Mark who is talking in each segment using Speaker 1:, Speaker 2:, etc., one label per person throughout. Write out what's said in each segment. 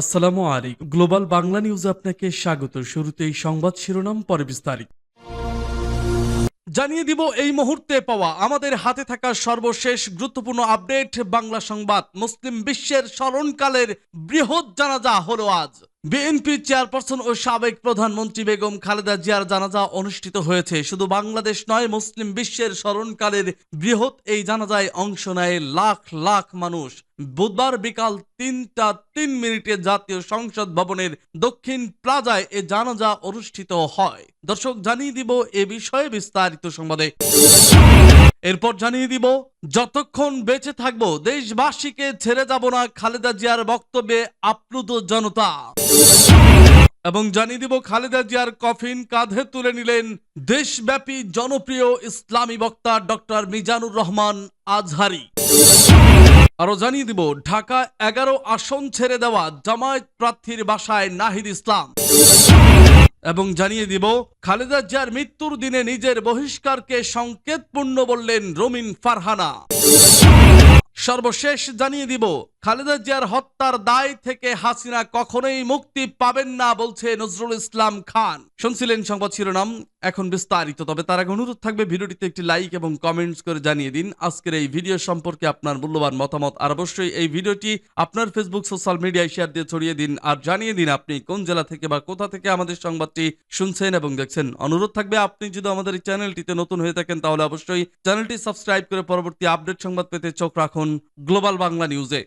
Speaker 1: আসসালামু আলাইকুম। গ্লোবাল বাংলা নিউজে আপনাকে স্বাগত। শুরুতেই সংবাদ শিরোনাম, পরে বিস্তারিত। জানিয়ে দিব এই মুহূর্তে পাওয়া আমাদের হাতে থাকা সর্বশেষ গুরুত্বপূর্ণ আপডেট, বাংলা সংবাদ। মুসলিম বিশ্বের স্মরণকালের বৃহৎ জানাজা হলো আজ। বিএনপি চেয়ারপারসন ও সাবেক প্রধানমন্ত্রী বেগম খালেদা জিয়ার জানাজা অনুষ্ঠিত হয়েছে। শুধু বাংলাদেশ নয়, মুসলিম বিশ্বের স্মরণকালের বৃহৎ এই জানাজায় অংশ নেয় লাখ লাখ মানুষ। বুধবার বিকাল তিনটা তিন মিনিটে জাতীয় সংসদ ভবনের দক্ষিণ প্লাজায় এ জানাজা অনুষ্ঠিত হয়। দর্শক, জানিয়ে দিব এ বিষয়ে বিস্তারিত সংবাদে। এরপর জানিয়ে দিব, যতক্ষণ বেঁচে থাকব, দেশবাসীকে ছেড়ে যাব না খালেদা জিয়ার বক্তব্যে আপ্লুত জনতা। এবং জানিয়ে দিব, খালেদা জিয়ার কফিন কাঁধে তুলে নিলেন দেশব্যাপী জনপ্রিয় ইসলামী বক্তা ডক্টর মিজানুর রহমান আজহারি। আরও জানিয়ে দিব, ঢাকা এগারো আসন ছেড়ে দেওয়া জামায়াত প্রার্থীর বাসায় নাহিদ ইসলাম। এবং জানিয়ে দিব, খালেদা জিয়ার মৃত্যুর দিনে নিজের বহিষ্কারকে সংকেতপূর্ণ বললেন রমিন ফারহানা। সর্বশেষ জানিয়ে দিব খালেদা জিয়ার হত্যার দায় থেকে হাসিনা কখনোই মুক্তি পাবেন না, বলছে নজরুল ইসলাম খান। শুনছিলেন সংবাদ শিরোনাম, এখন বিস্তারিত। তবে তার আগে অনুরোধ থাকবে ভিডিওটিতে একটি লাইক এবং কমেন্টস করে জানিয়ে দিন। আজকের এই ভিডিও সম্পর্কে আপনার মূল্যবান মতামত আর অবশ্যই এই ভিডিওটি আপনার ফেসবুক, সোশ্যাল মিডিয়ায় শেয়ার দিয়ে ছড়িয়ে দিন আর জানিয়ে দিন আপনি কোন জেলা থেকে বা কোথা থেকে আমাদের সংবাদটি শুনছেন এবং দেখছেন। অনুরোধ থাকবে, আপনি যদি আমাদের এই চ্যানেলটিতে নতুন হয়ে থাকেন, তাহলে অবশ্যই চ্যানেলটি সাবস্ক্রাইব করে পরবর্তী আপডেট সংবাদ পেতে চোখ রাখুন গ্লোবাল বাংলা নিউজে।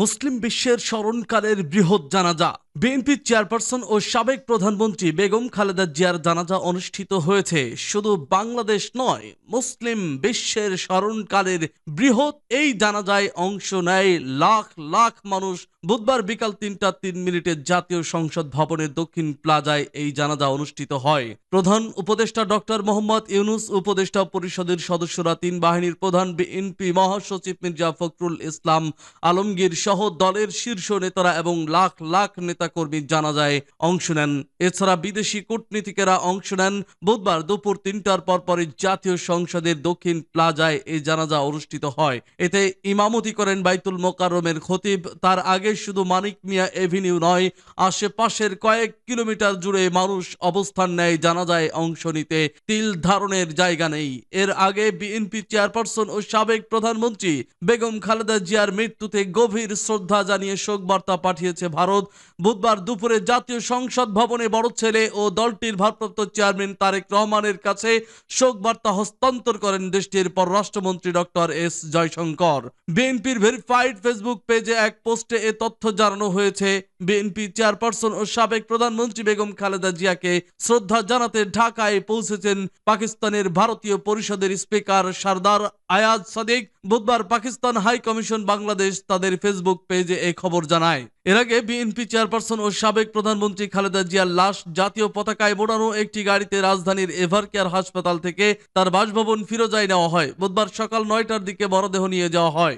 Speaker 1: মুসলিম বিশ্বের স্মরণকালের বৃহৎ জানাজা। বিএনপি চেয়ারপারসন ও সাবেক প্রধানমন্ত্রী বেগম খালেদা জিয়ার জানাজা অনুষ্ঠিত হয়েছে। শুধু বাংলাদেশ নয়, মুসলিম বিশ্বের স্মরণকালের বৃহৎ এই জানাজায় অংশ নেয় লাখ লাখ মানুষ। বুধবার বিকাল তিনটা তিন মিনিটে জাতীয় সংসদ ভবনের দক্ষিণ প্লাজায় এই জানাজা অনুষ্ঠিত হয়। প্রধান উপদেষ্টা ডক্টর মোহাম্মদ ইউনুস, উপদেষ্টা পরিষদের সদস্যরা, তিন বাহিনীর প্রধান বিএনপি মহাসচিব মির্জা ফখরুল ইসলাম, আলমগীর সহ দলের শীর্ষ নেতারা এবং লাখ লাখ নেতাকর্মী জানাজায় অংশ নেন। এছাড়া বিদেশি কূটনীতিকেরা অংশ নেন। বুধবার দুপুর তিনটার পর পরই জাতীয় সংসদের দক্ষিণ প্লাজায় এই জানাজা অনুষ্ঠিত হয়। এতে ইমামতি করেন বাইতুল মোকাররমের খতিব। তার আগে শুধু মানিক মিয়া এভিনিউ নয়, আশেপাশের কয়েক কিলোমিটার জুড়ে মানুষ অবস্থান নেয় জানাজায় অংশ নিতে। তিল ধারণের জায়গা নেই। এর আগে বিএনপি চেয়ারপারসন ও সাবেক প্রধানমন্ত্রী বেগম খালেদা জিয়ার মৃত্যুতে গভীর শ্রদ্ধা জানিয়ে শোক বার্তা পাঠিয়েছে ভারত। বুধবার দুপুরে জাতীয় সংসদ ভবনে বড় ছেলে ও দলটির ভারপ্রাপ্ত চেয়ারম্যান তারেক রহমানের কাছে শোক বার্তা হস্তান্তর করেন দেশটির পররাষ্ট্রমন্ত্রী ডক্টর এস জয়শঙ্কর। বিএনপির ভেরিফাইড ফেসবুক পেজে এক পোস্টে এ তথ্য জানানো হয়েছে। বিএনপি চেয়ারপারসন ও সাবেক প্রধানমন্ত্রী বেগম খালেদা জিয়াকে শ্রদ্ধা জানাতে ঢাকায় পৌঁছেছেন পাকিস্তানের ভারতীয় পরিষদের স্পিকার সর্দার আয়াজ সাদিক। বুধবার পাকিস্তান হাই কমিশন বাংলাদেশ তাদের ফেসবুক পেজে এই খবর জানায়। এর আগে বিএনপি চেয়ারপারসন ও সাবেক প্রধানমন্ত্রী খালেদা জিয়ার লাশ জাতীয় পতাকায় মোড়ানো একটি গাড়িতে রাজধানীর এভার কেয়ার হাসপাতাল থেকে তার বাসভবন ফিরোজায় নেওয়া হয়। বুধবার সকাল নয়টার দিকে মরদেহ নিয়ে যাওয়া হয়।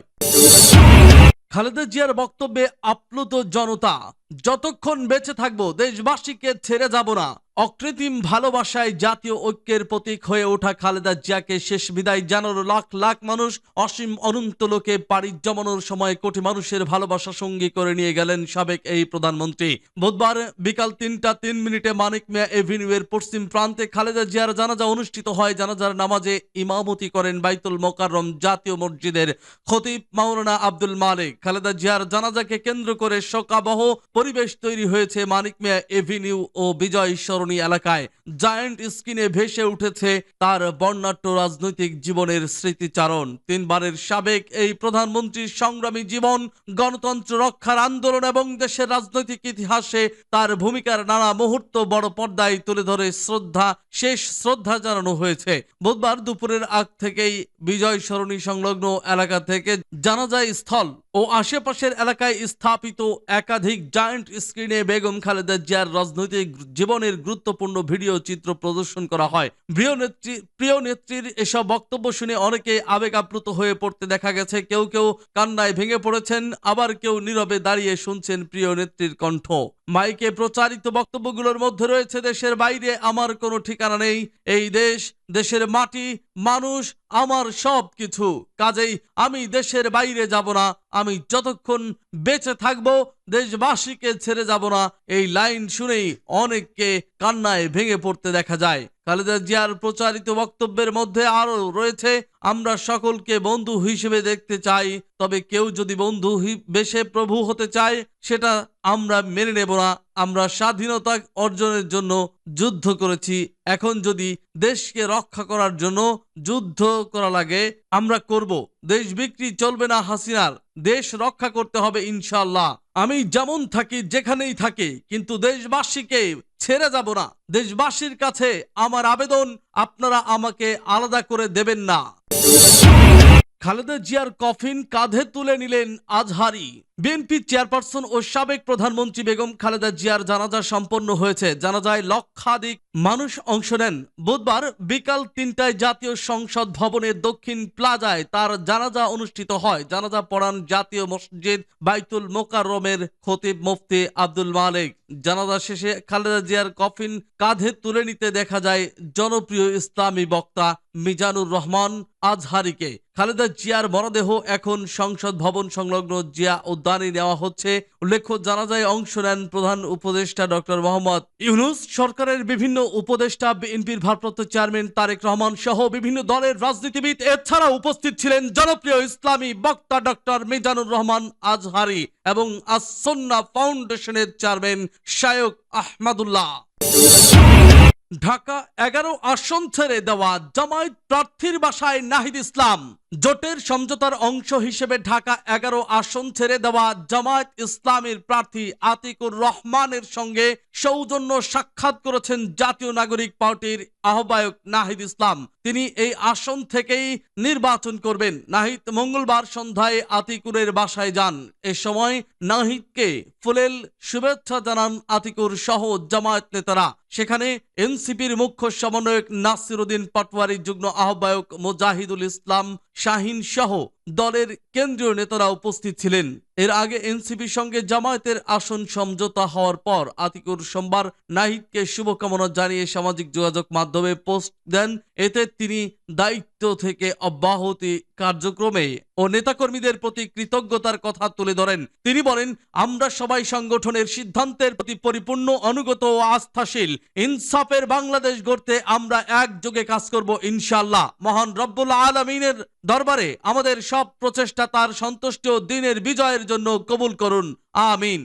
Speaker 1: খালেদা জিয়ার বক্তব্যে আপ্লুত জনতা। যতক্ষণ বেঁচে থাকব, দেশবাসীকে ছেড়ে যাব না। অকৃত্রিম ভালোবাসায় জাতীয় ঐক্যের প্রতীক হয়ে ওঠা খালেদা জিয়াকে শেষ বিদায় জানানো লাখ লাখ মানুষ অসীম অনন্ত লোকে পাড়ি জমানোর সময় কোটি মানুষের ভালোবাসা সঙ্গী করে নিয়ে গেলেন সাবেক এই প্রধানমন্ত্রী। বুধবার বিকাল তিনটা তিন মিনিটে মানিক মিয়া এভিনিউয়ের পশ্চিম প্রান্তে খালেদা জিয়ার জানাজা অনুষ্ঠিত হয়। জানাজার নামাজে ইমামতি করেন বাইতুল মোকাররম জাতীয় মসজিদের খতিব মাওলানা আব্দুল মালিক। খালেদা জিয়ার জানাজাকে কেন্দ্র করে শোকাবহ পরিবেশ তৈরি হয়েছে মানিক মিয়া এভিনিউ ও বিজয় সরণি এলাকায়। জায়ান্ট স্ক্রিনে ভেসে উঠেছে তার বর্ণাঢ্য রাজনৈতিক জীবনের স্মৃতিচারণ। তিনবারের সাবেক এই প্রধানমন্ত্রীর সংগ্রামী জীবন, গণতন্ত্র রক্ষার আন্দোলন এবং দেশের রাজনৈতিক ইতিহাসে তার ভূমিকার নানা মুহূর্ত বড় পর্দায় তুলে ধরে শ্রদ্ধা, শেষ শ্রদ্ধা জানানো হয়েছে। বুধবার দুপুরের আগ থেকেই বিজয় সরণি সংলগ্ন এলাকা থেকে জানাজায় স্থল ও আশেপাশের এলাকায় স্থাপিত একাধিক জায়ান্ট স্ক্রিনে বেগম খালেদা জিয়ার রাজনৈতিক জীবনের গুরুত্বপূর্ণ ভিডিও চিত্র প্রদর্শন করা হয়। প্রিয় নেত্রী, প্রিয় নেত্রীর এসব বক্তব্য শুনে অনেকে আবেগ আপ্লুত হয়ে পড়তে দেখা গেছে। কেউ কেউ কান্নায় ভেঙে পড়েছেন, আবার কেউ নীরবে দাঁড়িয়ে শুনছেন প্রিয় নেত্রীর কণ্ঠ। মাইকে প্রচারিত বক্তব্যগুলোর মধ্যে রয়েছে, দেশের বাইরে আমার কোনো ঠিকানা নেই। এই দেশ, দেশের মাটি, মানুষ, আমার সব কিছু। কাজেই আমি দেশের বাইরে যাব না। আমি যতক্ষণ বেঁচে থাকব, দেশবাসীকে ছেড়ে যাব না। এই লাইন শুনেই অনেককে কান্নায় ভেঙে পড়তে দেখা যায়। খালেদা জিয়ার প্রচারিত বক্তব্যের মধ্যে আরও রয়েছে, আমরা সকলকে বন্ধু হিসেবে দেখতে চাই, তবে কেউ যদি বন্ধু বেশে প্রভু হতে চায়, সেটা আমরা মেনে নেব না। আমরা স্বাধীনতা অর্জনের জন্য যুদ্ধ করেছি। এখন যদি দেশকে রক্ষা করার জন্য যুদ্ধ করা লাগে, আমরা করব। দেশ বিক্রি চলবে না হাসিনার। দেশ রক্ষা করতে হবে ইনশাল্লাহ আমি যেমন থাকি, যেখানেই থাকি, কিন্তু দেশবাসীকে ছেড়ে যাব না। দেশবাসীর কাছে আমার আবেদন, আপনারা আমাকে আলাদা করে দেবেন না। খালেদা জিয়ার কফিন কাঁধে তুলে নিলেন আজহারি। বিএনপি চেয়ারপারসন ও সাবেক প্রধানমন্ত্রী বেগম খালেদা জিয়ার জানাজা সম্পন্ন হয়েছে। জানাজায় লক্ষাধিক মানুষ অংশ নেন। বুধবার বিকাল তিনটায় জাতীয় সংসদ ভবনের দক্ষিণ প্লাজায় তার জানাজা অনুষ্ঠিত হয়। জানাজা পড়ান জাতীয় মসজিদ বাইতুল মোকাররমের খতিব মুফতি আব্দুল মালিক। জানাজা শেষে খালেদা জিয়ার কফিন কাঁধে তুলে নিতে দেখা যায় জনপ্রিয় ইসলামী বক্তা মিজানুর রহমান আজহারিকে। খালেদা জিয়ার মরদেহ এখন সংসদ ভবন সংলগ্ন জিয়া উদ্যানে নেওয়া হচ্ছে। উল্লেখ্য, জানাজায় অংশ নেন প্রধান উপদেষ্টা ডক্টর মোহাম্মদ ইউনুস। সরকারের বিভিন্ন উপদেষ্টা, বিএনপির ভারপ্রাপ্ত চেয়ারম্যান তারেক রহমান সহ বিভিন্ন দলের রাজনীতিবিদ এছাড়া উপস্থিত ছিলেন জনপ্রিয় ইসলামী বক্তা ডক্টর মিজানুর রহমান আজহারি এবং আসন্না ফাউন্ডেশনের চেয়ারম্যান শায়ক আহমদুল্লাহ। ঢাকা এগারো আসন ছেড়ে দেওয়া জামায়াত প্রার্থীর বাসায় নাহিদ ইসলাম। জোটের সমঝোতার অংশ হিসেবে ঢাকা এগারো আসন ছেড়ে দেওয়া জামায়াত ইসলামের প্রার্থী আতিকুর রহমানের সঙ্গে সৌজন্য সাক্ষাৎ করেছেন জাতীয় নাগরিক পার্টির আহ্বায়ক নাহিদ ইসলাম। তিনি এই আসন থেকেই নির্বাচন করবেন। নাহিদ, মঙ্গলবার সন্ধ্যায় আতিকুরের বাসায় যান। এ সময় নাহিদকে ফুলেল শুভেচ্ছা জানান আতিকুর সহ জামায়াত নেতারা। সেখানে এনসিপির মুখ্য সমন্বয়ক নাসিরুদ্দিন পাটওয়ারি যুগ্ম আহ্বায়ক মোজাহিদুল ইসলাম শাহিন সহ দলের কেন্দ্রীয় নেতারা উপস্থিত ছিলেন। এর আগে এনসিপির সঙ্গে জামায়াতের আসন সমঝোতা হওয়ার পর আতিকুর সোমবার নাহিদকে শুভকামনা জানিয়ে সামাজিক যোগাযোগ মাধ্যমে পোস্ট দেন। এতে তিনি দায়িত্ব থেকে অব্যাহতি কার্যক্রমে ও নেতাকর্মীদের প্রতি কৃতজ্ঞতার কথা তুলে ধরেন। তিনি বলেন, আমরা সবাই সংগঠনের সিদ্ধান্তের প্রতি পরিপূর্ণ, অনুগত ও আস্থাশীল। ইনসাফের বাংলাদেশ গড়তে আমরা একযোগে কাজ করব ইনশাল্লাহ মহান রব্বুল আলমিনের দরবারে আমাদের সব প্রচেষ্টা তার সন্তুষ্ট দিনের বিজয়ের জন্য কবুল করুন। আমিন।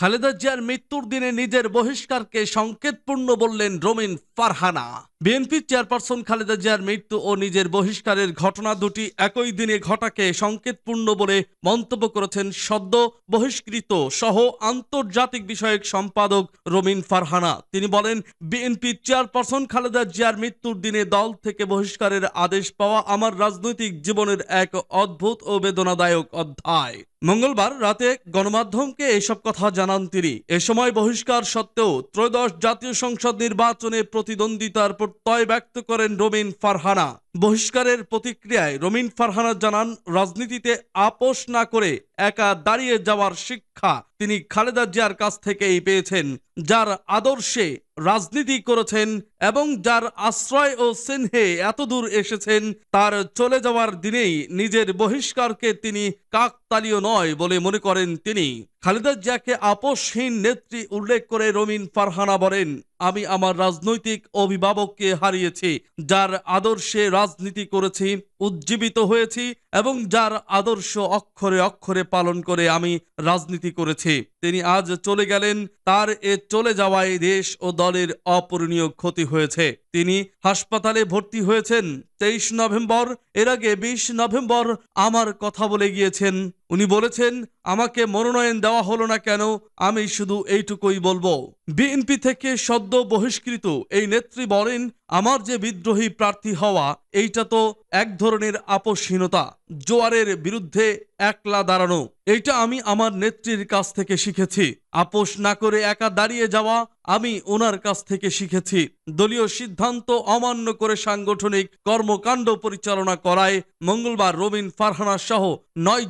Speaker 1: খালেদা জিয়ার মৃত্যুর দিনে নিজের বহিষ্কারকে সংকেতপূর্ণ বললেন রমিন ফারহানা। বিএনপি চেয়ারপারসন খালেদা জিয়ার মৃত্যু ও নিজের বহিষ্কারের ঘটনা দুটি একই দিনে ঘটাকে সংকেতপূর্ণ বলে মন্তব্য করেছেন সদ্য বহিষ্কৃত সহ আন্তর্জাতিক বিষয়ক সম্পাদক রমিন ফারহানা। তিনি বলেন, বিএনপি চেয়ারপারসন খালেদা জিয়ার মৃত্যুর দিনে দল থেকে বহিষ্কারের আদেশ পাওয়া আমার রাজনৈতিক জীবনের এক অদ্ভুত ও বেদনাদায়ক অধ্যায়। মঙ্গলবার রাতে গণমাধ্যমকে এসব কথা জানান তিনি। এ সময় বহিষ্কার সত্ত্বেও ত্রয়োদশ জাতীয় সংসদ নির্বাচনে প্রতিদ্বন্দ্বিতার প্রত্যয় ব্যক্ত করেন রমিন ফারহানা। বহিষ্কারের প্রতিক্রিয়ায় রমিন ফারহানা জানান, রাজনীতিতে আপোষ না করে একা দাঁড়িয়ে যাওয়ার শিক্ষা তিনি খালেদা জিয়ার কাছ থেকেই পেয়েছেন, যার আদর্শে রাজনীতি করেছেন এবং যার আশ্রয় ও স্নেহে এতদূর এসেছেন, তার চলে যাওয়ার দিনেই নিজের বহিষ্কারকে তিনি কাকতালীয় নয় বলে মনে করেন তিনি। খালেদা জিয়াকে আপোষহীন নেত্রী উল্লেখ করে রমিন ফারহানা বলেন, আমি আমার রাজনৈতিক অভিভাবককে হারিয়েছি, যার আদর্শে রাজনীতি করেছি, উজ্জীবিত হয়েছি এবং যার আদর্শ অক্ষরে অক্ষরে পালন করে আমি রাজনীতি করেছি। তিনি আজ চলে গেলেন, তার এ চলে যাওয়ায় দেশ ও দলের অপূরণীয় ক্ষতি হয়েছে। তিনি হাসপাতালে ভর্তি হয়েছেন। তেইশ নভেম্বর, এর আগে বিশ নভেম্বর আমার কথা বলে গিয়েছেন। উনি বলেছেন, আমাকে মনোনয়ন দেওয়া হলো না কেন, আমি শুধু এইটুকুই বলব। বিএনপি থেকে সদ্য বহিষ্কৃত এই নেত্রী বলেন আমার যে বিদ্রোহী প্রার্থী হওয়া, এইটা তো এক ধরনের আপোষহীনতা। জোয়ারের বিরুদ্ধে একলা দাঁড়ানো, এইটা আমি আমার নেত্রীর কাছ থেকে শিখেছি। আপোষ না করে একা দাঁড়িয়ে যাওয়া, আমি ওনার কাছ থেকে শিখেছি। দলীয় সিদ্ধান্ত অমান্য করে সাংগঠনিক কর্মকাণ্ড পরিচালনা করায় মঙ্গলবার রবিন ফারহানা সহ নয়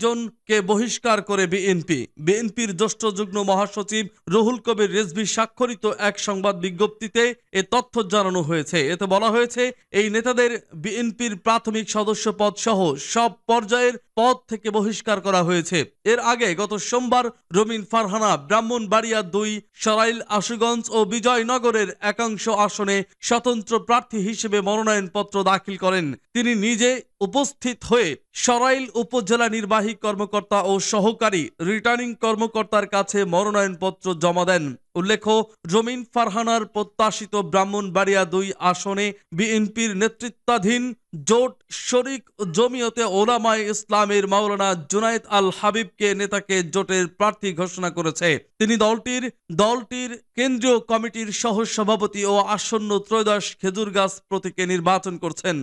Speaker 1: জনকে বহিষ্কার করে বিএনপি? বিএনপির জ্যেষ্ঠ যুগ্ম মহাসচিব রুহুল কবির রেজভি স্বাক্ষরিত এক সংবাদ বিজ্ঞপ্তিতে এ তথ্য জানানো হয়েছে। এতে বলা হয়েছে, এই নেতাদের বিএনপির প্রাথমিক সদস্য পদ সহ সব পর্যায়ের পদ থেকে বহিষ্কার করা হয়েছে। এর আগে গত সোমবার রবিন ফারহানা ব্রাহ্মণবাড়িয়া দুই, সরাইল আশুগঞ্জ ও বিজয়নগরের একাংশ আসনে স্বতন্ত্র প্রার্থী হিসেবে মনোনয়নপত্র দাখিল করেন। তিনি নিজে উপস্থিত হয়ে সরাইল উপজেলা নির্বাহী কর্মকর্তা ও সহকারী রিটার্নিং কর্মকর্তার কাছে মনোনয়নপত্র জমা দেন। উল্লেখ্য, জমিন ফারহানার প্রত্যাশিত ব্রাহ্মণবাড়িয়া দুই আসনে বিএনপির নেতৃত্বাধীন জোট শরিক জমিয়তে ওলামায় ইসলামের মাওলানা জুনায়েদ আল হাবিবকে নেতাকে জোটের প্রার্থী ঘোষণা করেছে। তিনি দলটির দলটির কেন্দ্রীয় কমিটির সহ সভাপতি ও আসন্ন ত্রয়োদশ খেজুর গাছ প্রতীকে নির্বাচন করছেন।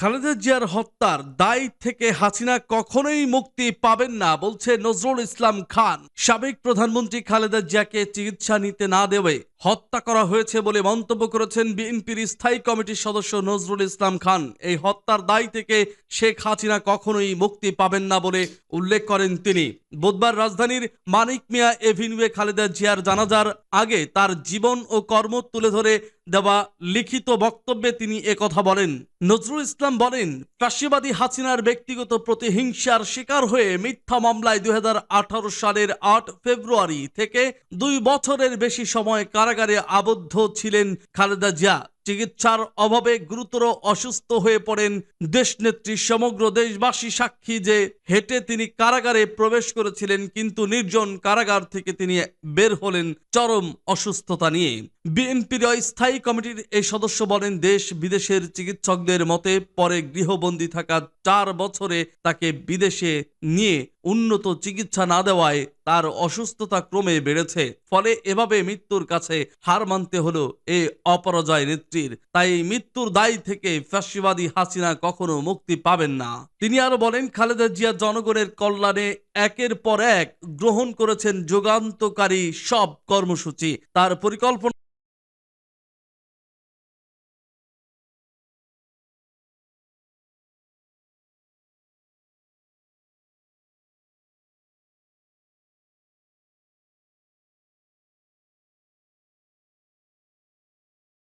Speaker 1: খালেদা জিয়ার হত্যার দায় থেকে হাসিনা কখনোই মুক্তি পাবেন না, বলছে নজরুল ইসলাম খান। সাবেক প্রধানমন্ত্রী খালেদা জিয়াকে চিকিৎসা নিতে না দেওয়ে হত্যা করা হয়েছে বলে মন্তব্য করেছেন বিএনপির স্থায়ী কমিটির সদস্য নজরুল ইসলাম খান। এই হত্যার দায় থেকে শেখ হাসিনা কখনোই মুক্তি পাবেন না বলে উল্লেখ করেন তিনি। বুধবার রাজধানীর মানিক মিয়া এভিনিউয়ে খালেদা জিয়ার জানাজার আগে তার জীবন ও কর্ম তুলে ধরে দেওয়া লিখিত বক্তব্যে তিনি একথা বলেন। নজরুল ইসলাম বলেন ফাঁসিবাদী হাসিনার ব্যক্তিগত প্রতিহিংসার শিকার হয়ে মিথ্যা মামলায় দুই হাজার আঠারো সালের আট ফেব্রুয়ারি থেকে দুই বছরের বেশি সময় কারাগারে আবদ্ধ ছিলেন খালেদা জিয়া। চিকিৎসার অভাবে গুরুতর অসুস্থ হয়ে পড়েন দেশনেত্রী সমগ্র দেশবাসী সাক্ষী যে হেঁটে তিনি কারাগারে প্রবেশ করেছিলেন, কিন্তু নির্জন কারাগার থেকে তিনি বের হলেন চরম অসুস্থতা নিয়ে। বিএনপির স্থায়ী কমিটির এই সদস্য বলেন, দেশ বিদেশের চিকিৎসকদের মতে পরে গৃহবন্দী থাকা চার বছরে তাকে বিদেশে নিয়ে উন্নত চিকিৎসা না দেওয়ায় তার অসুস্থতা ক্রমে বেড়েছে। ফলে এভাবে মৃত্যুর কাছে হার মানতে হলো এ অপরাজয় নেত্রীর তাই মৃত্যুর দায়ী থেকে ফ্যাসিবাদী হাসিনা কখনো মুক্তি পাবেন না। তিনি আরও বলেন, খালেদা জিয়া জনগণের কল্যাণে একের পর এক গ্রহণ করেছেন যুগান্তকারী সব কর্মসূচি। তার পরিকল্পনা